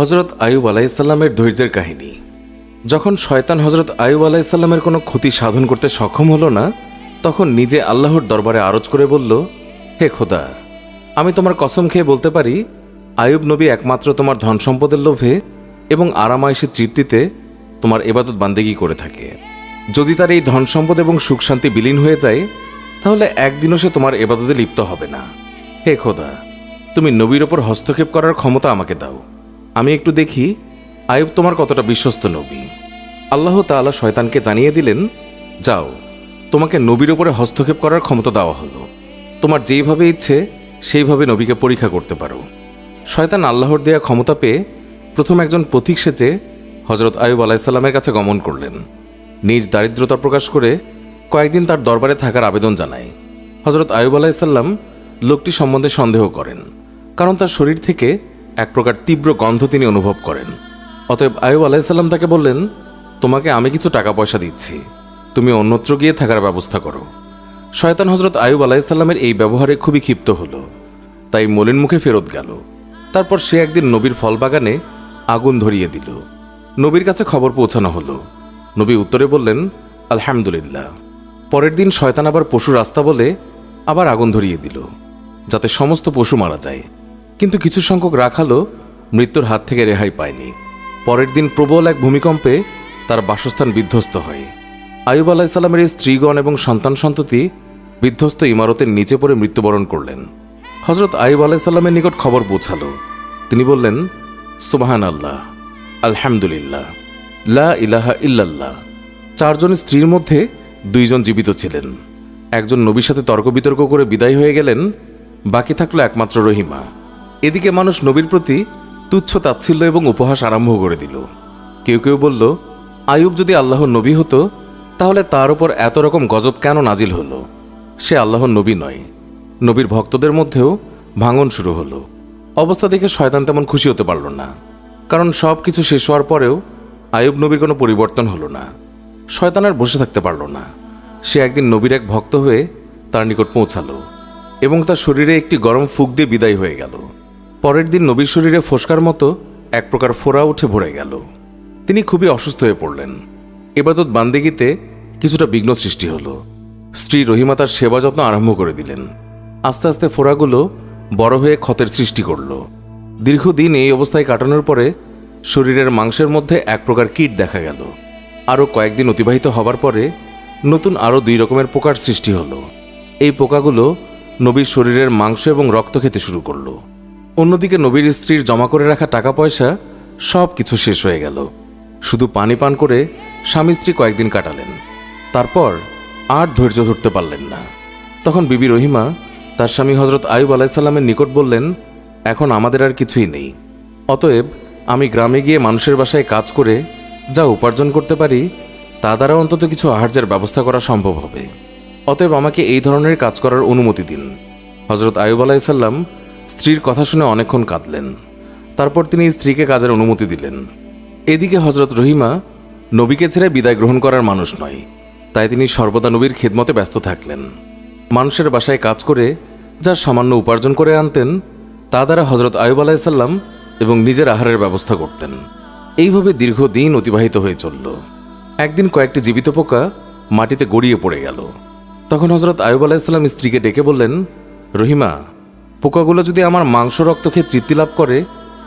হজরত আয়ুব আলাইসাল্লামের ধৈর্যের কাহিনী। যখন শয়তান হজরত আয়ুব আলাইসাল্লামের কোনো ক্ষতি সাধন করতে সক্ষম হলো না, তখন নিজে আল্লাহর দরবারে আরজ করে বলল, হে খোদা, আমি তোমার কসম খেয়ে বলতে পারি, আয়ুব নবী একমাত্র তোমার ধন সম্পদের লোভে এবং আরামায়েশি তৃপ্তিতে তোমার এবাদত বান্দেগি করে থাকে। যদি তার এই ধন সম্পদ এবং সুখ শান্তি বিলীন হয়ে যায়, তাহলে একদিনও সে তোমার এবাদতে লিপ্ত হবে না। হে খোদা, তুমি নবীর ওপর হস্তক্ষেপ করার ক্ষমতা আমাকে দাও। আমি একটু দেখি, আয়ুব তোমার কতটা বিশ্বস্ত নবী। আল্লাহ তাআলা শয়তানকে জানিয়ে দিলেন, যাও, তোমাকে নবীর ওপরে হস্তক্ষেপ করার ক্ষমতা দেওয়া হলো। তোমার যেইভাবে ইচ্ছে, সেইভাবে নবীকে পরীক্ষা করতে পারো। শয়তান আল্লাহর দেয়া ক্ষমতা পেয়ে প্রথম একজন পথিক সেচে হজরত আয়ুব আলাইসাল্লামের কাছে গমন করলেন। নিজ দারিদ্রতা প্রকাশ করে কয়েকদিন তার দরবারে থাকার আবেদন জানায়। হজরত আয়ুব আলাইসাল্লাম লোকটি সম্বন্ধে সন্দেহ করেন, কারণ তার শরীর থেকে এক প্রকার তীব্র গন্ধ তিনি অনুভব করেন। অতএব আয়ুব আলাইসাল্লাম তাকে বললেন, তোমাকে আমি কিছু টাকা পয়সা দিচ্ছি। তুমি অন্যত্র গিয়ে থাকার ব্যবস্থা করো। শয়তান হজরত আয়ুব আলাইসাল্লামের এই ব্যবহারে খুবই ক্ষিপ্ত হলো। তাই মলিন মুখে ফেরত গেল। তারপর সে একদিন নবীর ফল বাগানে আগুন ধরিয়ে দিল। নবীর কাছে খবর পৌঁছানো হলো। নবী উত্তরে বললেন, আলহামদুলিল্লাহ। পরের দিন শয়তান আবার পশু রাস্তা বলে আবার আগুন ধরিয়ে দিল, যাতে সমস্ত পশু মারা যায়। কিন্তু কিছু সংখ্যক রাখালও মৃত্যুর হাত থেকে রেহাই পায়নি। পরের দিন প্রবল এক ভূমিকম্পে তার বাসস্থান বিধ্বস্ত হয়। আয়ুব আলাহিসাল্লামের এই স্ত্রীগণ এবং সন্তান সন্ততি বিধ্বস্ত ইমারতের নিচে পড়ে মৃত্যুবরণ করলেন। হজরত আয়ুব আলাহিসাল্লামের নিকট খবর পৌঁছালো। তিনি বললেন সুবাহান আল্লাহ আলহামদুলিল্লাহ, লা ইলাহা ইল্লাল্লাহ। চারজন স্ত্রীর মধ্যে দুইজন জীবিত ছিলেন। একজন নবীর সাথে তর্ক বিতর্ক করে বিদায় হয়ে গেলেন, বাকি থাকল একমাত্র রহিমা। এদিকে মানুষ নবীর প্রতি তুচ্ছ তাচ্ছিল্য এবং উপহাস আরম্ভ করে দিল। কেউ কেউ বলল আয়ুব যদি আল্লাহর নবী হতো, তাহলে তার উপর এত রকম গজব কেন নাজিল হলো? সে আল্লাহর নবী নয়। নবীর ভক্তদের মধ্যেও ভাঙন শুরু হলো। অবস্থা দেখে শয়তান তেমন খুশি হতে পারল না। কারণ সব কিছু শেষ হওয়ার পরেও আয়ুব নবীর কোনো পরিবর্তন হলো না। শয়তান আর বসে থাকতে পারল না। সে একদিন নবীর এক ভক্ত হয়ে তার নিকট পৌঁছালো এবং তার শরীরে একটি গরম ফুক দিয়ে বিদায় হয়ে গেল। পরের দিন নবীর শরীরে ফোসকার মতো এক প্রকার ফোড়া উঠে ভরে গেল। তিনি খুবই অসুস্থ হয়ে পড়লেন। এবাদত বান্দেগিতে কিছুটা বিঘ্ন সৃষ্টি হলো। স্ত্রী রহিমা তার সেবা যত্ন আরম্ভ করে দিলেন। আস্তে আস্তে ফোড়াগুলো বড় হয়ে ক্ষতের সৃষ্টি করল। দীর্ঘদিন এই অবস্থায় কাটানোর পরে শরীরের মাংসের মধ্যে এক প্রকার কীট দেখা গেল। আরও কয়েকদিন অতিবাহিত হবার পরে নতুন আরও দুই রকমের পোকার সৃষ্টি হলো। এই পোকাগুলো নবীর শরীরের মাংস এবং রক্ত খেতে শুরু করল। অন্যদিকে নবীর স্ত্রীর জমা করে রাখা টাকা পয়সা সব কিছু শেষ হয়ে গেল। শুধু পানি পান করে স্বামী স্ত্রী কয়েকদিন কাটালেন। তারপর আর ধৈর্য ধরতে পারলেন না। তখন বিবি রহিমা তার স্বামী হজরত আয়ুব আলাইসাল্লামের নিকট বললেন, এখন আমাদের আর কিছুই নেই। অতএব আমি গ্রামে গিয়ে মানুষের বাসায় কাজ করে যা উপার্জন করতে পারি, তা দ্বারা অন্তত কিছু আহার্যের ব্যবস্থা করা সম্ভব হবে। অতএব আমাকে এই ধরনের কাজ করার অনুমতি দিন। হজরত আয়ুব আলাইসাল্লাম স্ত্রীর কথা শুনে অনেকক্ষণ কাঁদলেন। তারপর তিনি স্ত্রীকে কাজের অনুমতি দিলেন। এদিকে হজরত রহিমা নবীকে ছেড়ে বিদায় গ্রহণ করার মানুষ নয়, তাই তিনি সর্বদা নবীর খেদমতে ব্যস্ত থাকলেন। মানুষের বাসায় কাজ করে যা সামান্য উপার্জন করে আনতেন, তা দ্বারা হজরত আয়ুব আলাইসাল্লাম এবং নিজের আহারের ব্যবস্থা করতেন। এইভাবে দীর্ঘদিন অতিবাহিত হয়ে চলল। একদিন কয়েকটি জীবিত পোকা মাটিতে গড়িয়ে পড়ে গেল। তখন হজরত আয়ুব আলাইসাল্লাম স্ত্রীকে ডেকে বললেন, রহিমা পোকাগুলো যদি আমার মাংস রক্ত খেয়ে তৃপ্তি লাভ করে,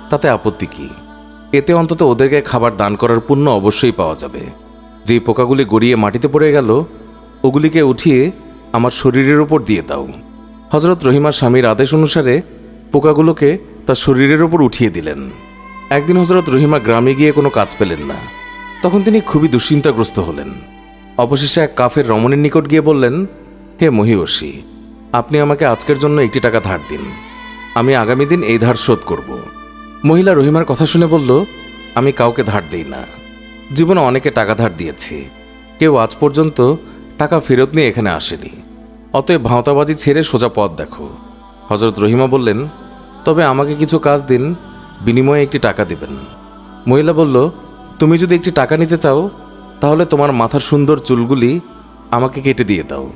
তাতে আপত্তি কি? এতে অন্তত ওদেরকে খাবার দান করার পুণ্য অবশ্যই পাওয়া যাবে। যেই পোকাগুলি গড়িয়ে মাটিতে পড়ে গেল, ওগুলিকে উঠিয়ে আমার শরীরের ওপর দিয়ে দাও। হজরত রহিমার স্বামীর আদেশ অনুসারে পোকাগুলোকে তার শরীরের ওপর উঠিয়ে দিলেন। একদিন হজরত রহিমা গ্রামে গিয়ে কোনো কাজ পেলেন না। তখন তিনি খুবই দুশ্চিন্তাগ্রস্ত হলেন। অবশেষে এক কাফের রমণীর নিকট গিয়ে বললেন, হে মহিষী আপনি আমাকে আজকের জন্য একটি টাকা ধার দিন। আমি আগামী দিন এই ধার শোধ করব। মহিলা রহিমার কথা শুনে বলল, আমি কাউকে ধার দেই না। জীবনে অনেকে টাকা ধার দিয়েছি। কেউ আজ পর্যন্ত টাকা ফেরত নিয়ে এখানে আসেনি। অতএব ভাঁওতাবাজি ছেড়ে সোজা পথ দেখো। হজরত রহিমা বললেন, তবে আমাকে কিছু কাজ দিন, বিনিময়ে একটি টাকা দিবেন। মহিলা বলল, তুমি যদি একটি টাকা নিতে চাও, তাহলে তোমার মাথার সুন্দর চুলগুলি আমাকে কেটে দিয়ে দাও।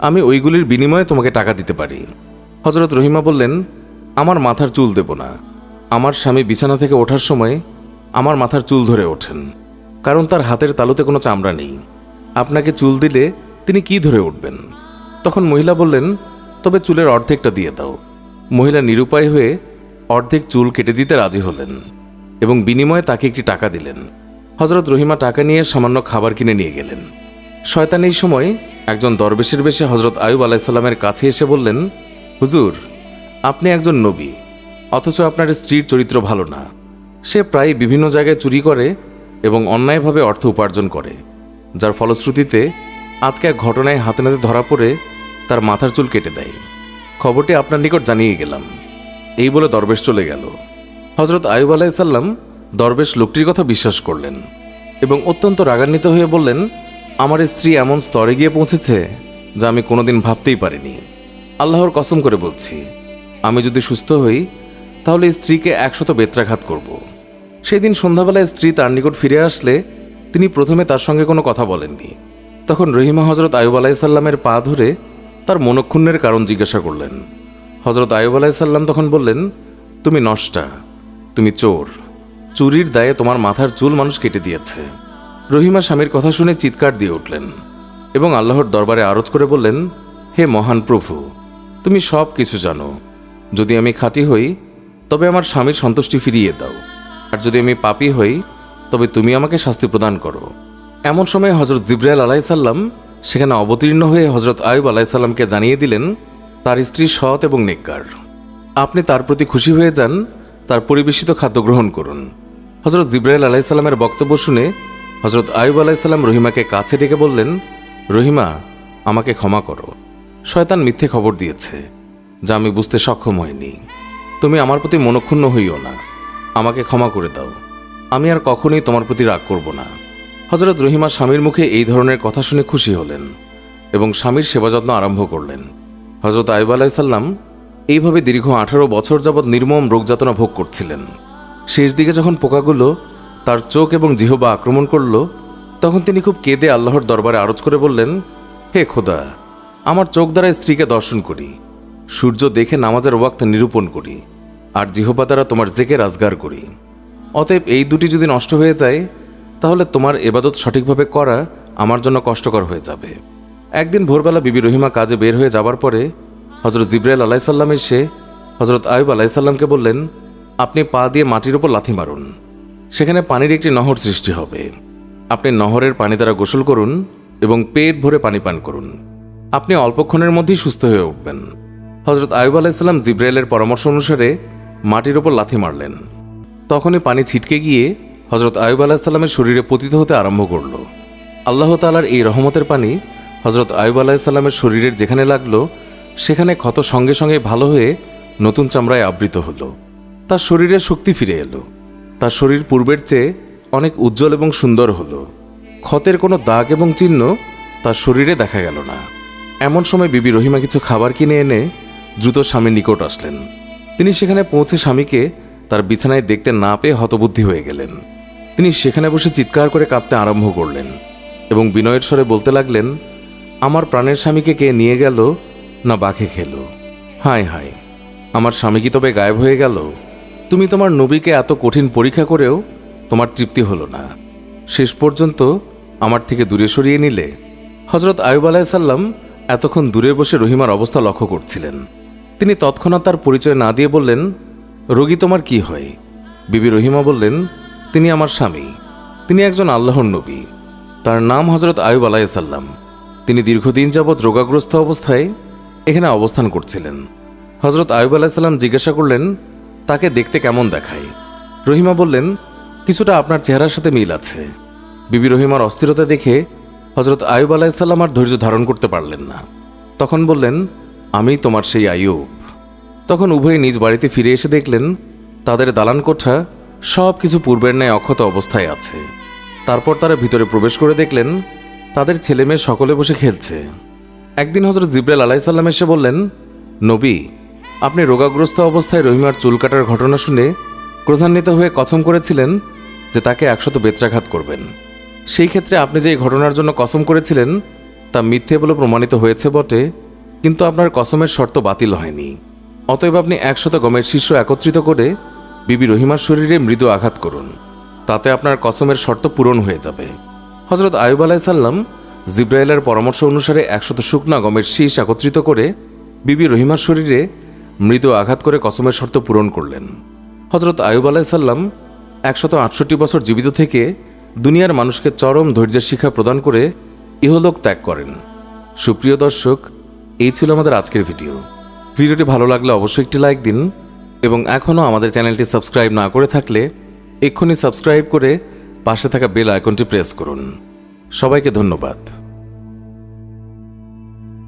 আমি ওইগুলির বিনিময়ে তোমাকে টাকা দিতে পারি। হজরত রহিমা বললেন, আমার মাথার চুল দেব না। আমার স্বামী বিছানা থেকে ওঠার সময় আমার মাথার চুল ধরে ওঠেন, কারণ তার হাতের তালুতে কোনো চামড়া নেই। আপনাকে চুল দিলে তিনি কি ধরে উঠবেন? তখন মহিলা বললেন, তবে চুলের অর্ধেকটা দিয়ে দাও। মহিলা নিরুপায় হয়ে অর্ধেক চুল কেটে দিতে রাজি হলেন এবং বিনিময়ে তাকে একটি টাকা দিলেন। হজরত রহিমা টাকা নিয়ে সামান্য খাবার কিনে নিয়ে গেলেন। শয়তান এই সময় একজন দরবেশের বেশে হজরত আয়ুব আলাইসাল্লামের কাছে এসে বললেন, হুজুর, আপনি একজন নবী, অথচ আপনার স্ত্রীর চরিত্র ভালো না। সে প্রায় বিভিন্ন জায়গায় চুরি করে এবং অন্যায়ভাবে অর্থ উপার্জন করে, যার ফলশ্রুতিতে আজকে এক ঘটনায় হাতে নাতে ধরা পড়ে তার মাথার চুল কেটে দেয়। খবরটি আপনার নিকট জানিয়ে গেলাম। এই বলে দরবেশ চলে গেল। হজরত আয়ুব আলাইসাল্লাম দরবেশ লোকটির কথা বিশ্বাস করলেন এবং অত্যন্ত রাগান্বিত হয়ে বললেন আমার স্ত্রী এমন স্তরে গিয়ে পৌঁছেছে যা আমি কোনোদিন ভাবতেই পারিনি। আল্লাহর কসম করে বলছি, আমি যদি সুস্থ হই, তাহলে স্ত্রীকে একশত বেত্রাঘাত করব। সেদিন সন্ধ্যাবেলায় স্ত্রী তার নিকট ফিরে আসলে তিনি প্রথমে তার সঙ্গে কোনো কথা বলেননি। তখন রহিমা হজরত আয়ুব আলাইসাল্লামের পা ধরে তার মনক্ষুণ্ণের কারণ জিজ্ঞাসা করলেন। হজরত আয়ুব আলাইসাল্লাম তখন বললেন, তুমি নষ্টা, তুমি চোর। চুরির দায়ে তোমার মাথার চুল মানুষ কেটে দিয়েছে। রহিমা স্বামীর কথা শুনে চিৎকার দিয়ে উঠলেন এবং আল্লাহর দরবারে আরজ করে বললেন, হে মহান প্রভু, তুমি সব কিছু জানো। যদি আমি খাঁটি হই, তবে আমার স্বামীর সন্তুষ্টি ফিরিয়ে দাও। আর যদি আমি পাপী হই, তবে তুমি আমাকে শাস্তি প্রদান করো। এমন সময় হজরত জিব্রাইল আলাইসাল্লাম সেখানে অবতীর্ণ হয়ে হজরত আয়ুব আলাইসাল্লামকে জানিয়ে দিলেন, তার স্ত্রী সৎ এবং নেককার। আপনি তার প্রতি খুশি হয়ে যান, তার পরিবেশিত খাদ্য গ্রহণ করুন। হজরত জিব্রাইল আলাইসাল্লামের বক্তব্য শুনে হজরত আয়ুব আলাইসাল্লাম রহিমাকে কাছে ডেকে বললেন, রহিমা, আমাকে ক্ষমা করো। শয়তান মিথ্যে খবর দিয়েছে, যা আমি বুঝতে সক্ষম হইনি। তুমি আমার প্রতি মনক্ষুণ্ণ হইও না। আমাকে ক্ষমা করে দাও। আমি আর কখনোই তোমার প্রতি রাগ করব না। হজরত রহিমা স্বামীর মুখে এই ধরনের কথা শুনে খুশি হলেন এবং স্বামীর সেবা যত্ন আরম্ভ করলেন। হজরত আয়ুব আলাইসাল্লাম এইভাবে দীর্ঘ আঠারো বছর যাবৎ নির্মম রোগযাতনা ভোগ করছিলেন। শেষ দিকে যখন পোকাগুলো তার চোখ এবং জিহবা আক্রমণ করল, তখন তিনি খুব কেঁদে আল্লাহর দরবারে আরজ করে বললেন, হে খোদা, আমার চোখ দ্বারা স্ত্রীকে দর্শন করি, সূর্য দেখে নামাজের ওয়াক্ত নিরূপণ করি, আর জিহবা দ্বারা তোমার জেকে রাজগার করি। অতএব এই দুটি যদি নষ্ট হয়ে যায়, তাহলে তোমার এবাদত সঠিকভাবে করা আমার জন্য কষ্টকর হয়ে যাবে। একদিন ভোরবেলা বিবি রহিমা কাজে বের হয়ে যাবার পরে হজরত জিব্রাইল আলাইসাল্লাম এসে হজরত আয়ুব আলাইসাল্লামকে বললেন, আপনি পা দিয়ে মাটির ওপর লাথি মারুন। সেখানে পানির একটি নহর সৃষ্টি হবে। আপনি নহরের পানি দ্বারা গোসল করুন এবং পেট ভরে পানি পান করুন। আপনি অল্পক্ষণের মধ্যেই সুস্থ হয়ে উঠবেন। হজরত আয়ুব আলাইসাল্লাম জিব্রাইলের পরামর্শ অনুসারে মাটির ওপর লাথি মারলেন। তখনই পানি ছিটকে গিয়ে হজরত আয়ুব আলাহিসাল্লামের শরীরে পতিত হতে আরম্ভ করল। আল্লাহ তালার এই রহমতের পানি হজরত আয়ুব আলাহিসাল্লামের শরীরের যেখানে লাগল, সেখানে ক্ষত সঙ্গে সঙ্গে ভালো হয়ে নতুন চামড়ায় আবৃত হলো। তার শরীরে শক্তি ফিরে এলো। তার শরীর পূর্বের চেয়ে অনেক উজ্জ্বল এবং সুন্দর হলো। ক্ষতের কোনো দাগ এবং চিহ্ন তার শরীরে দেখা গেল না। এমন সময় বিবি রহিমা কিছু খাবার কিনে এনে দ্রুত স্বামীর নিকট আসলেন। তিনি সেখানে পৌঁছে স্বামীকে তার বিছানায় দেখতে না পেয়ে হতবুদ্ধি হয়ে গেলেন। তিনি সেখানে বসে চিৎকার করে কাঁদতে আরম্ভ করলেন এবং বিনয়ের স্বরে বলতে লাগলেন, আমার প্রাণের স্বামীকে কে নিয়ে গেল না বাঘে খেল? হায় হায়, আমার স্বামী কি তবে গায়েব হয়ে গেল? তুমি তোমার নবীকে এত কঠিন পরীক্ষা করেও তোমার তৃপ্তি হলো না। শেষ পর্যন্ত আমার থেকে দূরে সরিয়ে নিলে হজরত আয়ুব আলাইসাল্লাম এতক্ষণ দূরে বসে রহিমার অবস্থা লক্ষ্য করছিলেন। তিনি তৎক্ষণাৎ তার পরিচয় না দিয়ে বললেন, রোগী তোমার কি হয়? বিবি রহিমা বললেন, তিনি আমার স্বামী। তিনি একজন আল্লাহর নবী। তার নাম হজরত আয়ুব আলাইসাল্লাম তিনি দীর্ঘদিন যাবৎ রোগাগ্রস্ত অবস্থায় এখানে অবস্থান করছিলেন। হজরত আয়ুব আলাইসাল্লাম জিজ্ঞাসা করলেন তাকে দেখতে কেমন দেখায়? রহিমা বললেন, কিছুটা আপনার চেহারার সাথে মিল আছে। বিবি রহিমার অস্থিরতা দেখে হজরত আয়ুব আলাইসাল্লাম আর ধৈর্য ধারণ করতে পারলেন না। তখন বললেন, আমি তোমার সেই আয়ুব। তখন উভয়ে নিজ বাড়িতে ফিরে এসে দেখলেন, তাদের দালান কোঠা সব কিছু পূর্বের ন্যায় অক্ষত অবস্থায় আছে। তারপর তারা ভিতরে প্রবেশ করে দেখলেন, তাদের ছেলে মেয়ে সকলে বসে খেলছে। একদিন হজরত জিব্রাইল আলাইসাল্লাম এসে বললেন, নবী আপনি রোগাগ্রস্ত অবস্থায় রহিমার চুল কাটার ঘটনা শুনে ক্রধান্বিত হয়ে কসম করেছিলেন যে তাকে একশত বেত্রাঘাত করবেন। সেই ক্ষেত্রে আপনি যে ঘটনার জন্য কসম করেছিলেন, তা মিথ্যে বলে প্রমাণিত হয়েছে বটে, কিন্তু আপনার কসমের শর্ত বাতিল হয়নি। অতএব আপনি একশত গমের শীর্ষ একত্রিত করে বিবি রহিমার শরীরে মৃদু আঘাত করুন। তাতে আপনার কসমের শর্ত পূরণ হয়ে যাবে। হজরত আয়ুব আলাইসাল্লাম জিব্রাইলের পরামর্শ অনুসারে একশত শুকনা গমের শীষ একত্রিত করে বিবি রহিমার শরীরে মৃদু আঘাত করে কসমের শর্ত পূরণ করলেন। হজরত আয়ুব আলাইসাল্লাম একশত আটষট্টি বছর জীবিত থেকে দুনিয়ার মানুষকে চরম ধৈর্যের শিক্ষা প্রদান করে ইহলোক ত্যাগ করেন। সুপ্রিয় দর্শক, এই ছিল আমাদের আজকের ভিডিও। ভিডিওটি ভালো লাগলে অবশ্যই একটি লাইক দিন এবং এখনও আমাদের চ্যানেলটি সাবস্ক্রাইব না করে থাকলে এক্ষুনি সাবস্ক্রাইব করে পাশে থাকা বেল আইকনটি প্রেস করুন। সবাইকে ধন্যবাদ।